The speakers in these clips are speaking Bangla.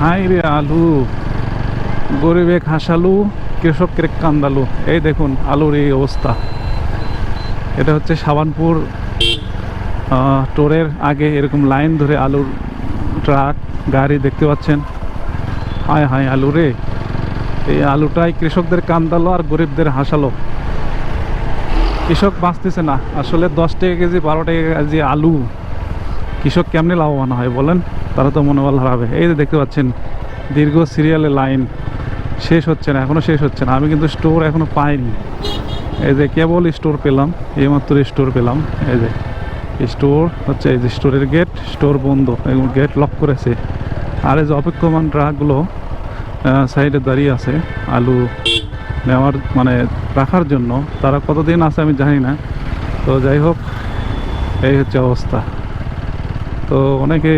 হাই রে আলু, গরিবে খাসালু কৃষকের কান্দালু। এই দেখুন আলুর এই অবস্থা। এটা হচ্ছে সাবানপুর টোরের আগে এরকম লাইন ধরে আলুর ট্রাক, গাড়ি দেখতে পাচ্ছেন। হায় হায় আলু রে, এই আলুটাই কৃষকদের কান্দালো আর গরিবদের হাসালো। কৃষক বাঁচতেছে না। আসলে দশ টাকা কেজি, বারো টাকা কেজি আলু কৃষক কেমনি লাভবান হয় বলেন? তারা তো মনোবল হারাবে। এই যে দেখতে পাচ্ছেন, দীর্ঘ সিরিয়ালে লাইন শেষ হচ্ছে না এখনও শেষ হচ্ছে না। আমি কিন্তু স্টোর এখনও পাইনি। এই যে কেবল স্টোর পেলাম, এইমাত্র স্টোর পেলাম। এই যে স্টোর হচ্ছে এই যে স্টোরের গেট স্টোর বন্ধ এবং গেট লক করেছে। আর এই যে অপেক্ষমান ট্রাকগুলো সাইডে দাঁড়িয়ে আছে, আলু নেওয়ার মানে রাখার জন্য। তারা কতদিন আছে আমি জানি না। তো যাই হোক, এই হচ্ছে অবস্থা। তো অনেকে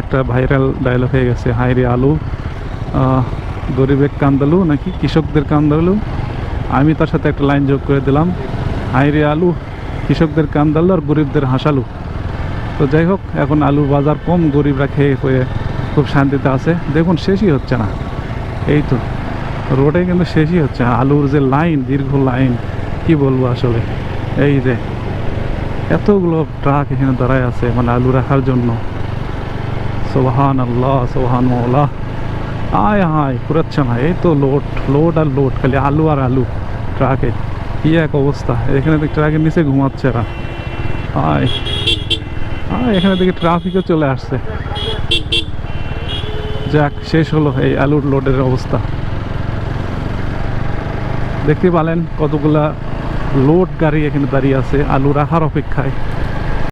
একটা ভাইরাল ডায়লগ হয়ে গেছে হাইরে আলু গরিবের কান্দালু নাকি কৃষকদের কান্দালু? আমি তার সাথে একটা লাইন যোগ করে দিলাম হাইরে আলু, কৃষকদের কান্দালু আর গরিবদের হাসালু। তো যাই হোক, এখন আলু বাজার কম, গরিবরা খেয়ে হয়ে খুব শান্তিতে আছে। দেখুন, শেষই হচ্ছে না। এই তো, রোডে কিন্তু শেষই হচ্ছে। আলুর যে লাইন দীর্ঘ লাইন কি বলব আসলে? এই যে এতগুলো ট্রাক এখানে দাঁড়ায় আছে মানে আলু রাখার জন্য। সোহান আল্লাহ সোহান মৌলা আয় হায় পুরাচ্ছে না। এই তো লোড লোড আর লোড, খালি আলু আর আলু ট্রাকে। কি এক অবস্থা। এখানে দেখ ট্রাকের নিচে ঘুমাচ্ছে এরা। আয় আয়, এখানে দেখি ট্রাফিকও চলে আসছে। যাক, শেষ হলো এই আলুর লোডের অবস্থা। দেখতে পালেন কতগুলা লোড গাড়ি এখানে দাঁড়িয়ে আছে আলু রাখার অপেক্ষায়